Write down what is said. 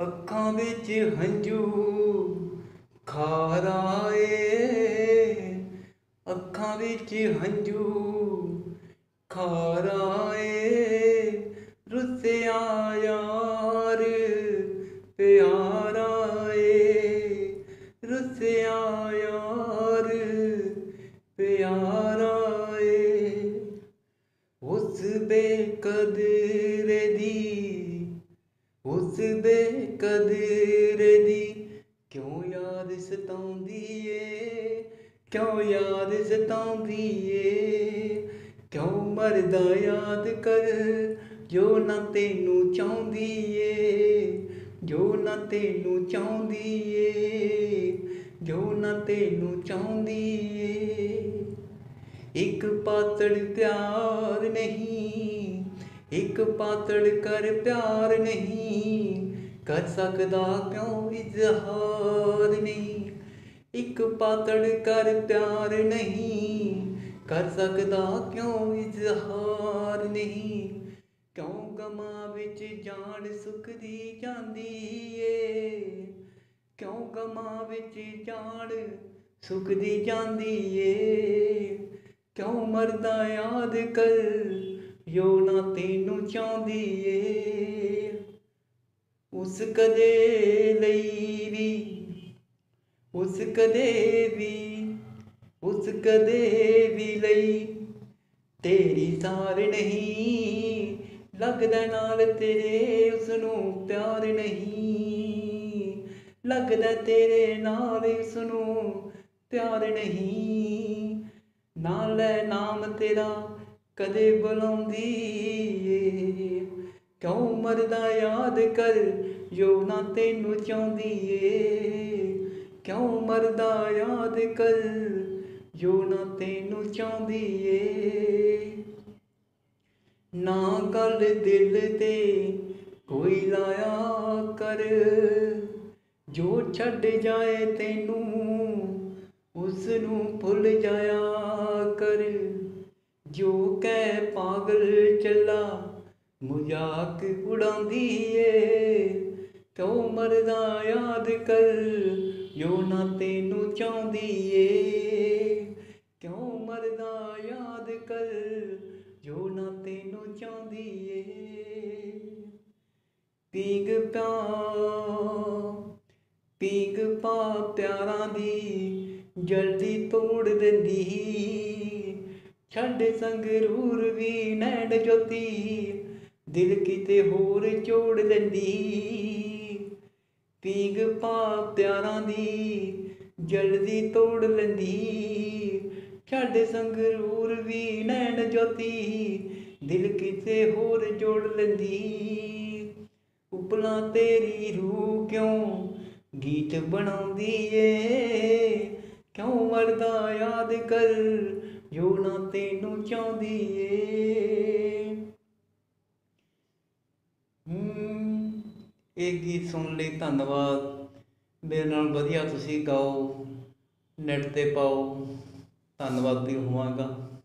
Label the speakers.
Speaker 1: ਅੱਖਾਂ ਵਿੱਚ ਹੰਝੂ, ਖਾਰਾ ਏ ਅੱਖਾਂ ਵਿੱਚ ਹੰਝੂ, ਖਾਰਾ ਏ ਰੁੱਸਿਆ ਯਾਰ, ਪਿਆਰਾ ਏ ਰੁੱਸਿਆ ਯਾਰ, ਪਿਆਰਾ ਏ ਉਸ ਬੇਕਦ ਉਸ ਦੇ ਕਦਰ ਦੀ ਕਿਉਂ ਯਾਦ ਸਤਾਉਂਦੀ ਏ? ਕਿਉਂ ਯਾਦ ਸਤਾਉਂਦੀ ਏ? ਕਿਉਂ ਮਰਦਾ ਯਾਦ ਕਰ ਜੋ ਨਾ ਤੈਨੂੰ ਚਾਹੁੰਦੀ ਏ? ਜੋ ਨਾ ਤੈਨੂੰ ਚਾਹੁੰਦੀ ਏ? ਜੋ ਨਾ ਤੈਨੂੰ ਚਾਹੁੰਦੀ ਏ? ਇੱਕ ਪਾਤੜ ਪਿਆਰ ਨਹੀਂ ਇੱਕ ਪਾਤੜ ਕਰ ਪਿਆਰ ਨਹੀਂ, ਕਰ ਸਕਦਾ ਕਿਉਂ ਇਜ਼ਹਾਰ ਨਹੀਂ? ਇੱਕ ਪਾਤੜ ਕਰ ਪਿਆਰ ਨਹੀਂ, ਕਰ ਸਕਦਾ ਕਿਉਂ ਇਜ਼ਹਾਰ ਨਹੀਂ? ਕਿਉਂ ਗਮਾਂ ਵਿੱਚ ਜਾਨ ਸੁੱਕਦੀ ਜਾਂਦੀ ਏ? ਕਿਉਂ ਗਮਾਂ ਵਿੱਚ ਜਾਨ ਸੁੱਕਦੀ ਜਾਂਦੀ ਏ? ਕਿਉਂ ਮਰਦਾ ਯਾਦ ਕਰ ਯੋ ਨਾ ਤੈਨੂੰ ਚਾਹੁੰਦੀ ਏ। ਉਸ ਕਦੇ ਲਈ ਵੀ, ਉਸ ਕਦੇ ਵੀ, ਉਸ ਕਦੇ ਵੀ ਲਈ ਤੇਰੀ ਸਾਰ ਨਹੀਂ। ਲੱਗਦਾ ਨਾਲ ਤੇਰੇ ਉਸ ਨੂੰ ਪਿਆਰ ਨਹੀਂ। ਲੱਗਦਾ ਤੇਰੇ ਨਾਲ ਉਸ ਨੂੰ ਪਿਆਰ ਨਹੀਂ। ਨਾਲ ਨਾਮ ਤੇਰਾ ਕਦੇ ਬੁਲਾਉਂਦੀ ਏ। ਕਿਉਂ ਮਰਦਾ ਯਾਦ ਕਰ, ਜੋ ਨਾ ਤੈਨੂੰ ਚਾਹੁੰਦੀ ਏ। ਕਿਉਂ ਮਰਦਾ ਯਾਦ ਕਰ, ਜੋ ਨਾ ਤੈਨੂੰ ਚਾਹੁੰਦੀ ਏ। ਨਾ ਗੱਲ ਦਿਲ ਤੇ ਕੋਈ ਲਾਇਆ ਕਰ, ਜੋ ਛੱਡ ਜਾਏ ਤੈਨੂੰ ਉਸ ਨੂੰ ਭੁੱਲ ਜਾਇਆ ਕਰ। ਜੋ ਕੈ ਪਾਗਲ ਚੱਲਾ, ਮਜ਼ਾਕ ਉਡਾਉਂਦੀ ਏ। ਕਿਉਂ ਮਰਦਾ ਯਾਦ ਕਰ, ਜੋ ਨਾ ਤੈਨੂੰ ਚਾਹੁੰਦੀ ਏ। ਕਿਉਂ ਮਰਦਾ ਯਾਦ ਕਰ, ਜੋ ਨਾ ਤੈਨੂੰ ਚਾਹੁੰਦੀ ਏ। ਪੀਂਗ ਪਾ ਪੀਂਗ ਪਾ ਪਿਆਰਾਂ ਦੀ ਜਲਦੀ ਤੋੜ ਦਿੰਦੀ। ਛੱਡ ਸੰਗਰੂਰ ਵੀ ਨੈਣ ਜੋਤੀ, ਦਿਲ ਕਿਤੇ ਹੋਰ ਜੋੜ ਲੈਂਦੀ। ਪੀਂਗ ਪਾ ਪਿਆਰਾਂ ਦੀ ਜਲਦੀ ਤੋੜ ਲੈਂਦੀ। ਛੱਡ ਸੰਗਰੂਰ ਵੀ ਨੈਣ ਜੋਤੀ, ਦਿਲ ਕਿਤੇ ਹੋਰ ਜੋੜ ਲੈਂਦੀ। ਉਪਲਾ ਤੇਰੀ ਰੂਹ ਕਿਉਂ ਗੀਤ ਬਣਾਉਂਦੀ ਏ? ਕਿਉਂ ਮਰਦਾ ਯਾਦ ਕਰ ਜੋ ਨਾ ਤੈਨੂੰ ਚਾਹੁੰਦੀ ਏ ਹਮ, ਇਹ ਗੀਤ ਸੁਣਨ ਲਈ ਧੰਨਵਾਦ। ਮੇਰੇ ਨਾਲ ਵਧੀਆ ਤੁਸੀਂ ਗਾਓ ਨੈਟ ਤੇ ਪਾਓ। ਧੰਨਵਾਦੀ ਹੋਵਾਂਗਾ।